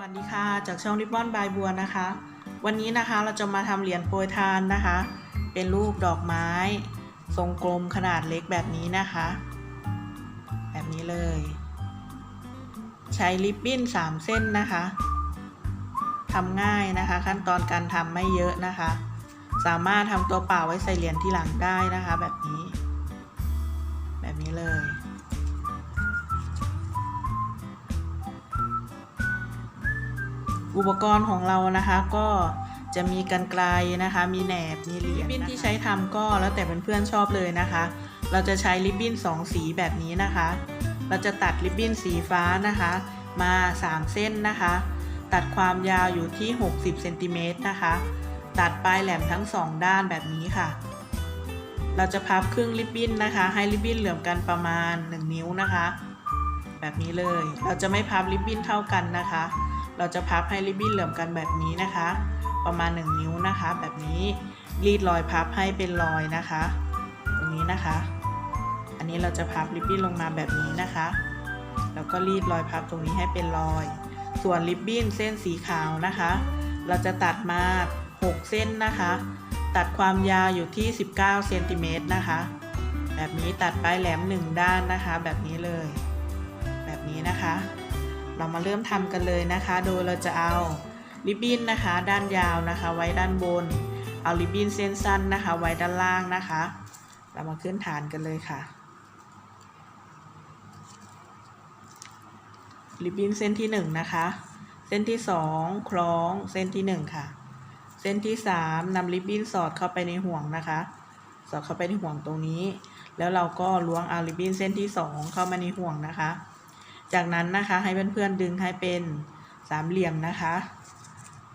วัสดีค่ะ จากช่องริบบอนบายบัวนะคะ วันนี้นะคะเราจะมาทำเหรียญโปรยทานนะคะ เป็นรูปดอกไม้ ทรงกลมขนาดเล็กแบบนี้นะคะ แบบนี้เลย ใช้ริบบิ้น 3 เส้นนะคะทำง่ายนะคะ ขั้นตอนการทำไม่เยอะนะคะ สามารถทำตัวเปล่าไว้ใส่เหรียญที่หลังได้นะคะ แบบนี้ แบบนี้เลย อุปกรณ์ของเรานะคะก็จะมีกันไกลนะคะ มีแหนบ มีเหรียญริบบิ้นที่ใช้ทำก็แล้วแต่เพื่อนๆชอบเลยนะคะ เราจะใช้ริบบิ้น2 สีแบบนี้นะคะ เราจะตัดริบบิ้นสีฟ้านะคะ มา 3 เส้นนะคะ ตัดความยาวอยู่ที่ 60เซนติเมตรนะคะ ตัดปลายแหลมทั้ง 2 ด้านแบบนี้ค่ะ เราจะพับครึ่งริบบิ้นนะคะ ให้ริบบิ้นเหลื่อมกันประมาณ 1 นิ้วนะคะ แบบนี้เลย เราจะไม่พับริบบิ้นเท่ากันนะคะ เราจะพับให้ริบบิ้นเหลื่อมกันแบบนี้นะคะ ประมาณ 1 นิ้วนะคะ แบบนี้รีดรอยพับให้เป็นรอยนะคะ ตรงนี้นะคะ อันนี้เราจะพับริบบิ้นลงมาแบบนี้นะคะ แล้วก็รีดรอยพับตรงนี้ให้เป็นรอย ส่วนริบบิ้นเส้นสีขาวนะคะ เราจะตัดมา 6 เส้นนะคะ ตัดความยาวอยู่ที่ 19เซนติเมตรนะคะ แบบนี้ตัดปลายแหลม 1 ด้านนะคะ แบบนี้เลย แบบนี้นะคะ เรามาเริ่มทำกันเลยนะคะ โดยเราจะเอาริบบิ้นนะคะ ด้านยาวนะคะ ไว้ด้านบน เอาริบบิ้นเส้นสั้นนะคะ ไว้ด้านล่างนะคะ เรามาขึ้นฐานกันเลยค่ะริบบิ้นเส้นที่หนึ่งนะคะ เส้นที่สองคล้องเส้นที่หนึ่งค่ะ เส้นที่สามนำริบบิ้นสอดเข้าไปในห่วงนะคะ สอดเข้าไปในห่วงตรงนี้ แล้วเราก็ล้วงเอาริบบิ้นเส้นที่สองเข้ามาในห่วงนะคะ จากนั้นนะคะให้เพื่อนๆดึงให้เป็นสามเหลี่ยมนะคะ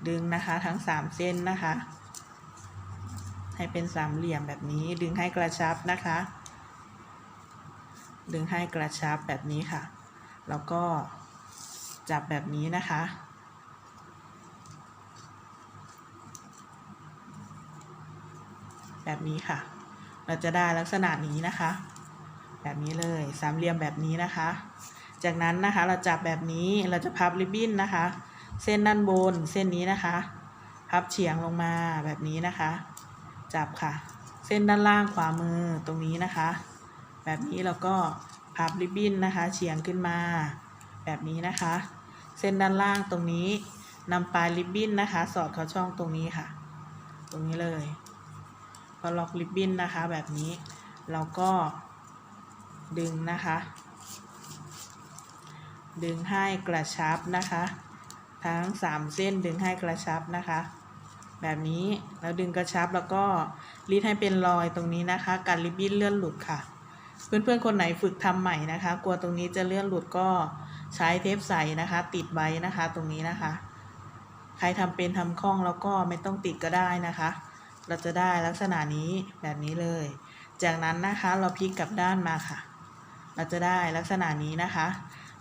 ดึงนะคะทั้งสามเส้นนะคะ ให้เป็นสามเหลี่ยมแบบนี้ ดึงให้กระชับนะคะ ดึงให้กระชับแบบนี้ค่ะ แล้วก็จับแบบนี้นะคะแบบนี้ค่ะ เราจะได้ลักษณะนี้นะคะ แบบนี้เลย สามเหลี่ยมแบบนี้นะคะ จากนั้นนะคะเราจับแบบนี้เราจะพับริบบิ้นนะคะ เส้นด้านบนเส้นนี้นะคะ พับเฉียงลงมาแบบนี้นะคะ จับค่ะ เส้นด้านล่างขวามือตรงนี้นะคะ แบบนี้เราก็พับริบบิ้นนะคะ เฉียงขึ้นมา แบบนี้นะคะ เส้นด้านล่างตรงนี้นำปลายริบบิ้นนะคะ สอดเข้าช่องตรงนี้ค่ะ ตรงนี้เลยพอล็อกริบบิ้นนะคะ แบบนี้เราก็ดึงนะคะ ดึงให้กระชับนะคะ ทั้ง 3 เส้นดึงให้กระชับนะคะ แบบนี้แล้วดึงกระชับแล้วก็รีดให้เป็นรอยตรงนี้นะคะ การริบบิ้นเลื่อนหลุดค่ะ เพื่อนๆคนไหนฝึกทำใหม่นะคะ กลัวตรงนี้จะเลื่อนหลุดก็ใช้เทปใสนะคะ ติดไว้นะคะตรงนี้นะคะ ใครทำเป็นทำคล่องแล้วก็ไม่ต้องติดก็ได้นะคะ เราจะได้ลักษณะนี้แบบนี้เลย จากนั้นนะคะเราพลิกกลับด้านมาค่ะ เราจะได้ลักษณะนี้นะคะ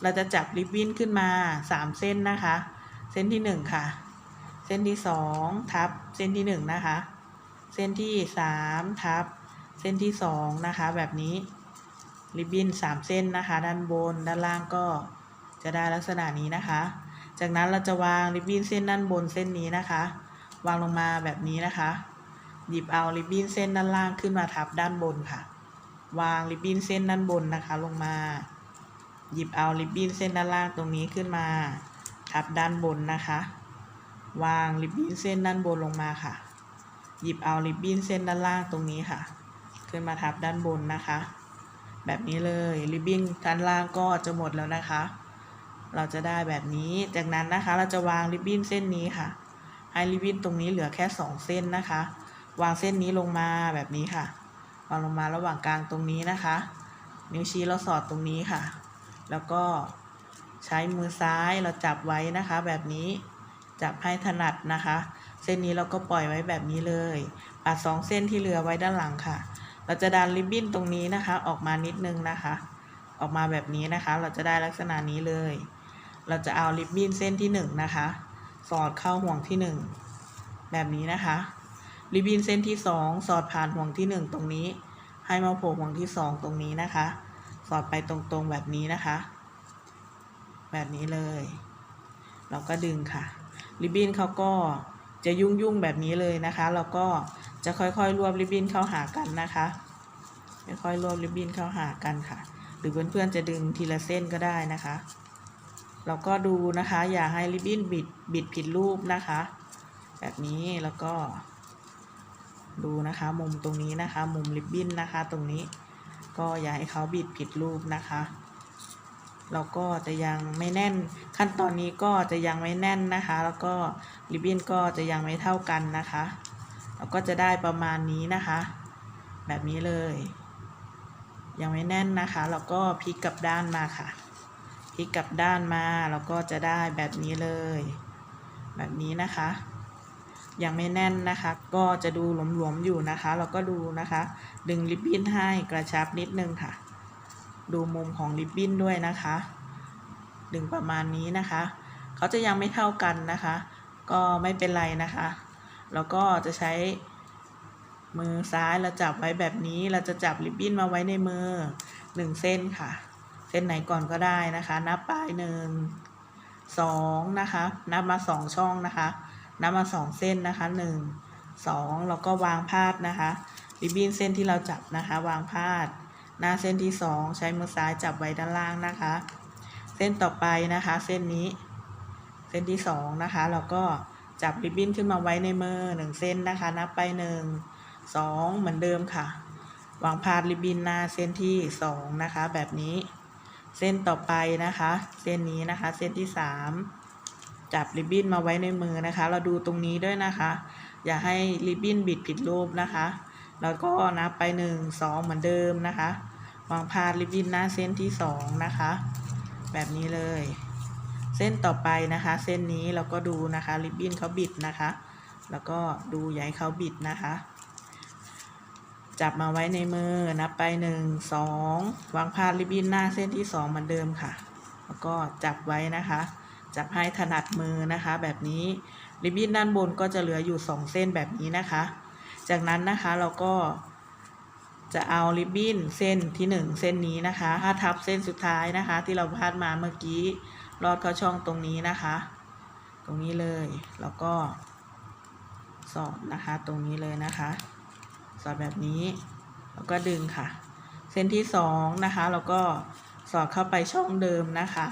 เราจะจับริบบิ้นขึ้นมา 3 เส้นนะคะ เส้นที่ 1 ค่ะ เส้นที่ 2 ทับ เส้นที่ 1 นะคะ เส้นที่ 3 ทับ เส้นที่ 2 นะคะ แบบนี้ริบบิ้น3 เส้นนะคะ ด้านบนด้านล่างก็จะได้ลักษณะนี้นะคะ จากนั้นเราจะวางริบบิ้นเส้นด้านบนเส้นนี้นะคะ วางลงมาแบบนี้นะคะ หยิบเอาริบบิ้นเส้นด้านล่างขึ้นมาทับด้านบนค่ะ วางริบบิ้นเส้นด้านบนนะคะลงมา หยิบเอาริบบิ้นเส้นด้านล่างตรงนี้ขึ้นมา ทับด้านบนนะคะ วางริบบิ้นเส้นด้านบนลงมาค่ะ หยิบเอาริบบิ้นเส้นด้านล่างตรงนี้ค่ะ ขึ้นมาทับด้านบนนะคะ แบบนี้เลยริบบิ้นด้านล่างก็จะหมดแล้วนะคะ เราจะได้แบบนี้จากนั้นนะคะเราจะวางริบบิ้นเส้นนี้ค่ะ ให้ริบบิ้นตรงนี้เหลือแค่สองเส้นนะคะ วางเส้นนี้ลงมาแบบนี้ค่ะวางลงมาระหว่างกลางตรงนี้นะคะ นิ้วชี้เราสอดตรงนี้ค่ะ แล้วก็ใช้มือซ้ายเราจับไว้นะคะ แบบนี้จับให้ถนัดนะคะ เส้นนี้เราก็ปล่อยไว้แบบนี้เลย ปัดสองเส้นที่เหลือไว้ด้านหลังค่ะ เราจะดันริบบิ้นตรงนี้นะคะ ออกมานิดนึงนะคะ ออกมาแบบนี้นะคะ เราจะได้ลักษณะนี้เลย เราจะเอาริบบิ้นเส้นที่หนึ่งนะคะสอดเข้าห่วงที่หนึ่งแบบนี้นะคะ ริบบิ้นเส้นที่สองสอดผ่านห่วงที่หนึ่งตรงนี้ ให้มาโผล่ห่วงที่สองตรงนี้นะคะ สอดไปตรงๆแบบนี้นะคะ แบบนี้เลย เราก็ดึงค่ะ ริบบิ้นเขาก็จะยุ่งยุ่งๆแบบนี้เลยนะคะ เราก็จะค่อยๆรวบริบบิ้นเข้าหากันนะคะค่อยๆรวบริบบิ้นเข้าหากันค่ะ หรือเพื่อนๆจะดึงทีละเส้นก็ได้นะคะ เราก็ดูนะคะ อย่าให้ริบบิ้นบิดบิดผิดรูปนะคะ แบบนี้แล้วก็ ดูนะคะ มุมตรงนี้นะคะ มุมริบบิ้นนะคะ ตรงนี้ ก็อย่าให้เขาบิดผิดรูปนะคะเราก็จะยังไม่แน่น ขั้นตอนนี้ก็จะยังไม่แน่นนะคะ แล้วก็ริบบิ้นก็จะยังไม่เท่ากันนะคะเราก็จะได้ประมาณนี้นะคะ แบบนี้เลย ยังไม่แน่นนะคะเราก็พลิกกลับด้านมาค่ะพลิกกลับด้านมาเราก็จะได้แบบนี้เลย แบบนี้นะคะ ยังไม่แน่นนะคะ ก็จะดูหลวมๆอยู่นะคะเราก็ดูนะคะ ดึงริบบิ้นให้กระชับนิดนึงค่ะ ดูมุมของริบบิ้นด้วยนะคะ ดึงประมาณนี้นะคะ เขาจะยังไม่เท่ากันนะคะ ก็ไม่เป็นไรนะคะแล้วก็จะใช้มือซ้ายเราจับไว้แบบนี้ เราจะจับริบบิ้นมาไว้ในมือหนึ่งเส้นค่ะ เส้นไหนก่อนก็ได้นะคะ นับปลายหนึ่งสองนะคะ นับมาสองช่องนะคะ นับมาสองเส้นนะคะหนึ่งสองแล้วก็วางพาดนะคะริบบิ้นเส้นที่เราจับนะคะ วางพาด หน้าเส้นที่สองใช้มือซ้ายจับไว้ด้านล่างนะคะ เส้นต่อไปนะคะ เส้นนี้ เส้นที่สองนะคะเราก็จับริบบิ้นขึ้นมาไว้ในมือหนึ่งเส้นนะคะ นับไปหนึ่งสองเหมือนเดิมค่ะ วางพาดริบบิ้นหน้าเส้นที่สองนะคะ แบบนี้ เส้นต่อไปนะคะ เส้นนี้นะคะ เส้นที่สาม จับริบบิ้นมาไว้ในมือนะคะ เราดูตรงนี้ด้วยนะคะ อย่าให้ริบบิ้นบิดผิดรูปนะคะ แล้วก็นับไปหนึ่งสองเหมือนเดิมนะคะ วางพาดริบบิ้นหน้าเส้นที่สองนะคะ แบบนี้เลย เส้นต่อไปนะคะ เส้นนี้เราก็ดูนะคะริบบิ้นเขาบิดนะคะ แล้วก็ดูอย่าให้เขาบิดนะคะ จับมาไว้ในมือนับไปหนึ่งสองวางพาดริบบิ้นหน้าเส้นที่สองเหมือนเดิมค่ะ แล้วก็จับไว้นะคะ จับให้ถนัดมือนะคะ แบบนี้ริบบิ้นด้านบนก็จะเหลืออยู่สองเส้นแบบนี้นะคะ จากนั้นนะคะเราก็จะเอาริบบิ้นเส้นที่หนึ่งเส้นนี้นะคะถ้าทับเส้นสุดท้ายนะคะ ที่เราพาดมาเมื่อกี้ลอดเข้าช่องตรงนี้นะคะ ตรงนี้เลยแล้วก็สอดนะคะ ตรงนี้เลยนะคะ สอดแบบนี้ แล้วก็ดึงค่ะ เส้นที่สองนะคะแล้วก็สอดเข้าไปช่องเดิมนะคะ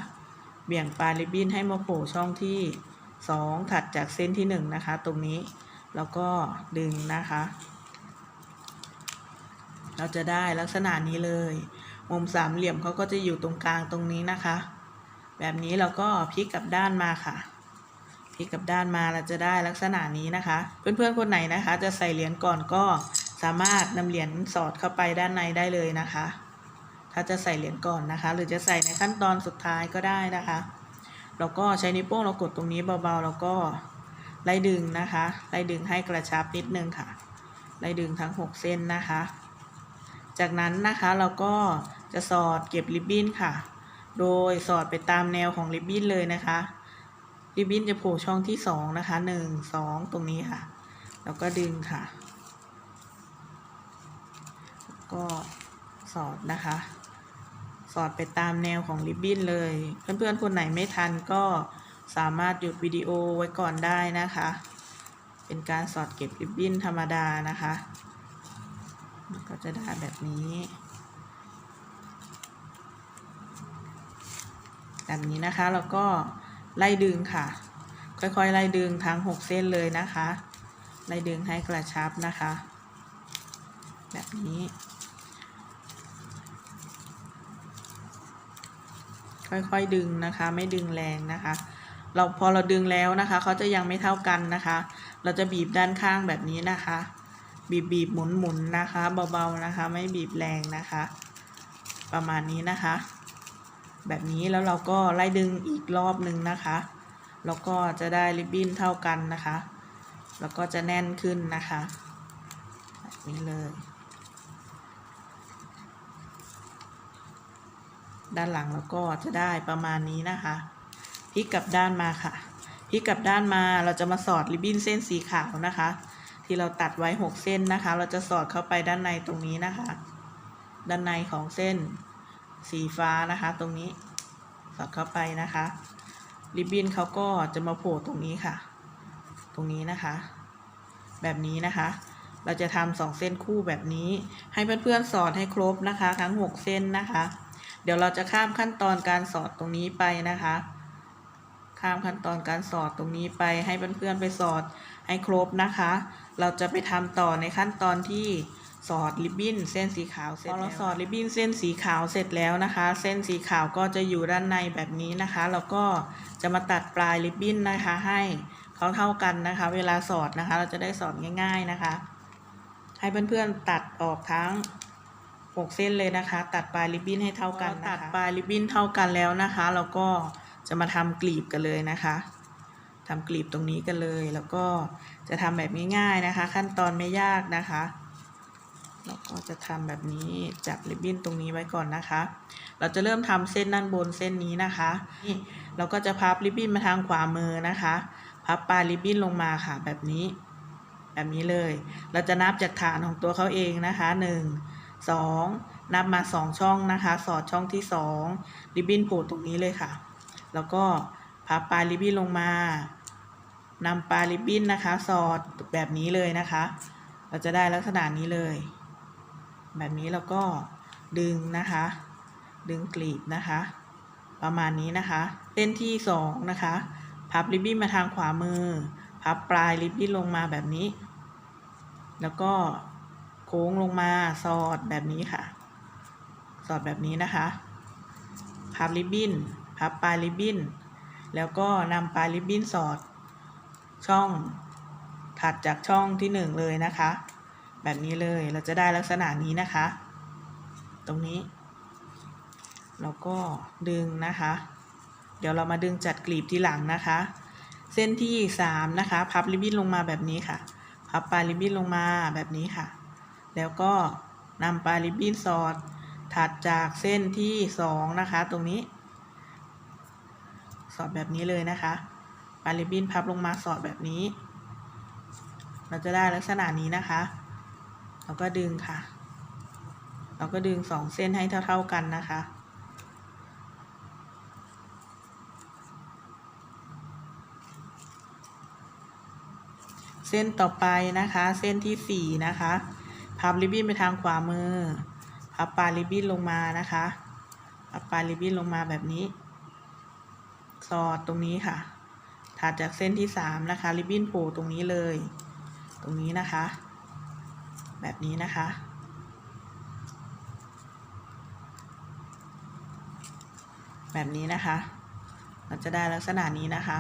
เบี่ยงปลายริบบิ้นให้มาโผล่ช่องที่สองถัดจากเส้นที่หนึ่งนะคะ ตรงนี้แล้วก็ดึงนะคะ เราจะได้ลักษณะนี้เลย มุมสามเหลี่ยมเขาก็จะอยู่ตรงกลางตรงนี้นะคะ แบบนี้เราก็พลิกกลับด้านมาค่ะพลิกกลับด้านมาเราจะได้ลักษณะนี้นะคะ เพื่อนๆคนไหนนะคะ จะใส่เหรียญก่อนก็สามารถนำเหรียญสอดเข้าไปด้านในได้เลยนะคะ ถ้าจะใส่เหรียญก่อนนะคะ หรือจะใส่ในขั้นตอนสุดท้ายก็ได้นะคะเราก็ใช้นิ้วโป้งเรากดตรงนี้เบาๆ แล้วก็ไล่ดึงนะคะไล่ดึงให้กระชับนิดนึงค่ะไล่ดึงทั้ง 6 เส้นนะคะ จากนั้นนะคะเราก็จะสอดเก็บริบบิ้นค่ะ โดยสอดไปตามแนวของริบบิ้นเลยนะคะริบบิ้นจะโผล่ช่องที่สองนะคะหนึ่งสองตรงนี้ค่ะ แล้วก็ดึงค่ะ ก็สอดนะคะ อดไปตามแนวของริบบิ้นเลย เพื่อนๆ คนไหนไม่ทันก็สามารถหยุดวิดีโอไว้ก่อนได้นะคะ เป็นการสอดเก็บริบบิ้นธรรมดานะคะก็จะได้แบบนี้แบบนี้นะคะแล้วก็ไล่ดึงค่ะ ค่อยๆ ไล่ดึงทั้ง 6 เส้นเลยนะคะ ไล่ดึงให้กระชับนะคะ แบบนี้ ค่อยๆดึงนะคะ ไม่ดึงแรงนะคะ เราพอเราดึงแล้วนะคะเขาจะยังไม่เท่ากันนะคะ เราจะบีบด้านข้างแบบนี้นะคะ บีบบีบหมุนหมุนนะคะเบาๆนะคะ ไม่บีบแรงนะคะ ประมาณนี้นะคะ แบบนี้แล้วเราก็ไล่ดึงอีกรอบหนึ่งนะคะแล้วก็จะได้ริบบิ้นเท่ากันนะคะ แล้วก็จะแน่นขึ้นนะคะแบบนี้เลย ด้านหลังแล้วก็จะได้ประมาณนี้นะคะพลิกกลับด้านมาค่ะพลิกกลับด้านมาเราจะมาสอดริบบิ้นเส้นสีขาวนะคะ ที่เราตัดไว้หกเส้นนะคะ เราจะสอดเข้าไปด้านในตรงนี้นะคะ ด้านในของเส้นสีฟ้านะคะ ตรงนี้สอดเข้าไปนะคะริบบิ้นเขาก็จะมาโผล่ตรงนี้ค่ะ ตรงนี้นะคะ แบบนี้นะคะเราจะทำสองเส้นคู่แบบนี้ ให้เพื่อนๆสอดให้ครบนะคะ ทั้งหกเส้นนะคะ เดี๋ยวเราจะข้ามขั้นตอนการสอดตรงนี้ไปนะคะ ข้ามขั้นตอนการสอดตรงนี้ไปให้เพื่อนๆไปสอดให้ครบนะคะ เราจะไปทำต่อในขั้นตอนที่สอดริบบิ้นเส้นสีขาวเสร็จแล้วพอเราสอดริบบิ้นเส้นสีขาวเสร็จแล้วนะคะ เส้นสีขาวก็จะอยู่ด้านในแบบนี้นะคะแล้วก็จะมาตัดปลายริบบิ้นนะคะ ให้เขาเท่ากันนะคะ เวลาสอดนะคะ เราจะได้สอดง่าย ๆนะคะ ให้เพื่อนๆตัดออกทั้ง หกเส้นเลยนะคะ ตัดปลายริบบิ้นให้เท่ากันนะคะตัดปลายริบบิ้นเท่ากันแล้วนะคะ เราก็จะมาทำกลีบกันเลยนะคะทำกลีบตรงนี้กันเลย แล้วก็จะทำแบบง่ายๆนะคะ ขั้นตอนไม่ยากนะคะเราก็จะทำแบบนี้จับริบบิ้นตรงนี้ไว้ก่อนนะคะ เราจะเริ่มทำเส้นด้านบนเส้นนี้นะคะนี่เราก็จะพับริบบิ้นมาทางขวามือนะคะ พับปลายริบบิ้นลงมาค่ะแบบนี้ แบบนี้เลย เราจะนับจากฐานของตัวเขาเองนะคะหนึ่ง สองนับมาสองช่องนะคะ สอดช่องที่สองริบบิ้นโผล่ตรงนี้เลยค่ะ แล้วก็พับปลายริบบิ้นลงมานำปลายริบบิ้นนะคะ สอดแบบนี้เลยนะคะ เราจะได้ลักษณะนี้เลย แบบนี้แล้วก็ดึงนะคะ ดึงกลีบนะคะ ประมาณนี้นะคะเส้นที่สองนะคะ พับริบบิ้นมาทางขวามือ พับปลายริบบิ้นลงมาแบบนี้ แล้วก็ โค้งลงมาสอดแบบนี้ค่ะ สอดแบบนี้นะคะพับริบบิ้นพับปลายริบบิ้นแล้วก็นำปลายริบบิ้นสอดช่องถัดจากช่องที่หนึ่งเลยนะคะ แบบนี้เลยเราจะได้ลักษณะนี้นะคะ ตรงนี้ แล้วก็ดึงนะคะ เดี๋ยวเรามาดึงจัดกลีบที่หลังนะคะ เส้นที่สามนะคะ พับริบบิ้นลงมาแบบนี้ค่ะ พับปลายริบบิ้นลงมาแบบนี้ค่ะ แล้วก็นำปลายริบบิ้นสอด ถัดจากเส้นที่สองนะคะ ตรงนี้ สอดแบบนี้เลยนะคะปลายริบบิ้นพับลงมาสอดแบบนี้ เราจะได้ลักษณะนี้นะคะ เราก็ดึงค่ะ เราก็ดึงสองเส้นให้เท่า ๆกันนะคะเส้นต่อไปนะคะ เส้นที่สี่นะคะ พับริบบิ้นไปทางขวามือ พับปลายริบบิ้นลงมานะคะ พับปลายริบบิ้นลงมาแบบนี้ สอดตรงนี้ค่ะถัดจากเส้นที่สามนะคะ ริบบิ้นโผล่ตรงนี้เลย ตรงนี้นะคะ แบบนี้นะคะ แบบนี้นะคะ เราจะได้ลักษณะนี้นะคะ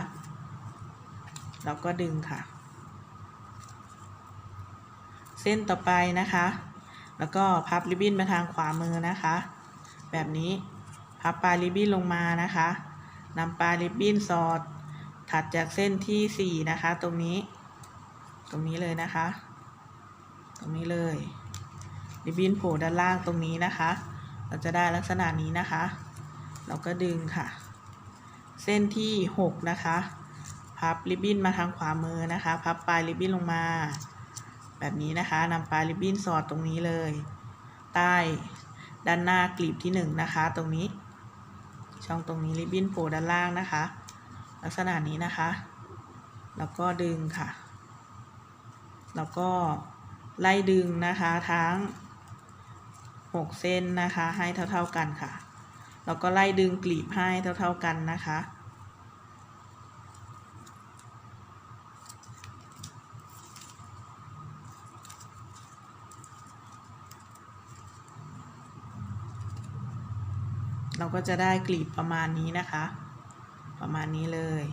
เราก็ดึงค่ะ ส้นต่อไปนะคะ แล้วก็พับริบบิ้นมาทางขวามือนะคะ แบบนี้พับปลายริบบิ้นลงมานะคะนำปลายริบบิ้นสอด ถัดจากเส้นที่สี่นะคะ ตรงนี้ ตรงนี้เลยนะคะ ตรงนี้เลยริบบิ้นโผล่ด้านล่างตรงนี้นะคะ เราจะได้ลักษณะนี้นะคะ เราก็ดึงค่ะ เส้นที่หกนะคะ พับริบบิ้นมาทางขวามือนะคะ พับปลายริบบิ้นลงมา แบบนี้นะคะนำปลายริบบิ้นสอดตรงนี้เลย ใต้ด้านหน้ากลีบที่หนึ่งนะคะ ตรงนี้ ช่องตรงนี้ริบบิ้นโผล่ด้านล่างนะคะ ลักษณะนี้นะคะ แล้วก็ดึงค่ะ แล้วก็ไล่ดึงนะคะทั้งหกเส้นนะคะให้เท่า ๆกันค่ะ แล้วก็ไล่ดึงกลีบให้เท่า ๆกันนะคะ เราก็จะได้กลีบประมาณนี้นะคะ ประมาณนี้เลย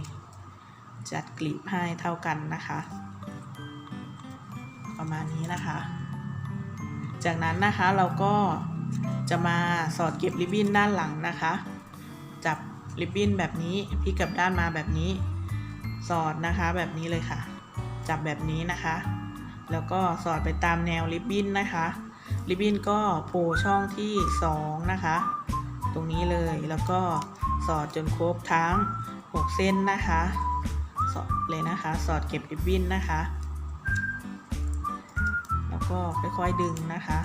จัดกลีบให้เท่ากันนะคะ ประมาณนี้นะคะ จากนั้นนะคะเราก็จะมาสอดเก็บริบบิ้นด้านหลังนะคะ จับริบบิ้นแบบนี้พลิกกลับด้านมาแบบนี้ สอดนะคะแบบนี้เลยค่ะ จับแบบนี้นะคะ แล้วก็สอดไปตามแนวริบบิ้นนะคะ ริบบิ้นก็โผล่ช่องที่สองนะคะ ตรงนี้เลยแล้วก็สอดจนครบทั้ง 6 เส้นนะคะ สอดเลยนะคะ สอดเก็บริบบิ้นนะคะ แล้วก็ค่อยๆดึงนะคะ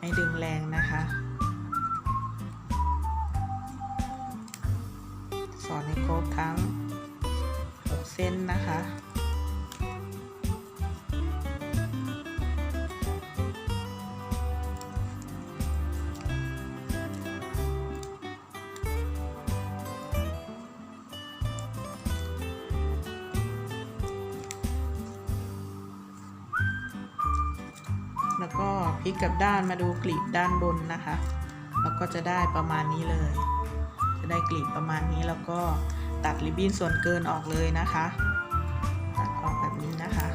ให้ดึงแรงนะคะ สอดในครบทั้ง 6 เส้นนะคะ แล้วก็พลิกกลับด้านมาดูกลีบด้านบนนะคะ แล้วก็จะได้ประมาณนี้เลย จะได้กลีบประมาณนี้แล้วก็ตัดริบบิ้นส่วนเกินออกเลยนะคะ ตัดออกแบบนี้นะคะ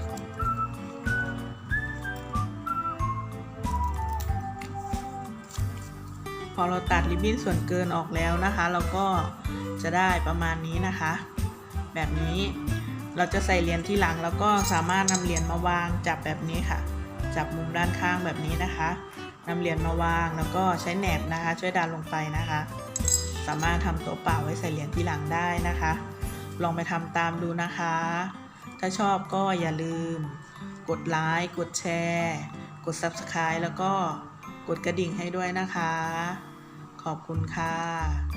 พอเราตัดริบบิ้นส่วนเกินออกแล้วนะคะ เราก็จะได้ประมาณนี้นะคะ แบบนี้เราจะใส่เหรียญที่หลังแล้วก็สามารถนำเหรียญมาวางจับแบบนี้ค่ะ จับมุมด้านข้างแบบนี้นะคะนำเหรียญมาวางแล้วก็ใช้แหนบนะคะ ช่วยดันลงไปนะคะ สามารถทำตัวเปล่าไว้ใส่เหรียญที่หลังได้นะคะ ลองไปทำตามดูนะคะ ถ้าชอบก็อย่าลืม กดไลค์กดแชร์ กด Subscribe แล้วก็กดกระดิ่งให้ด้วยนะคะ ขอบคุณค่ะ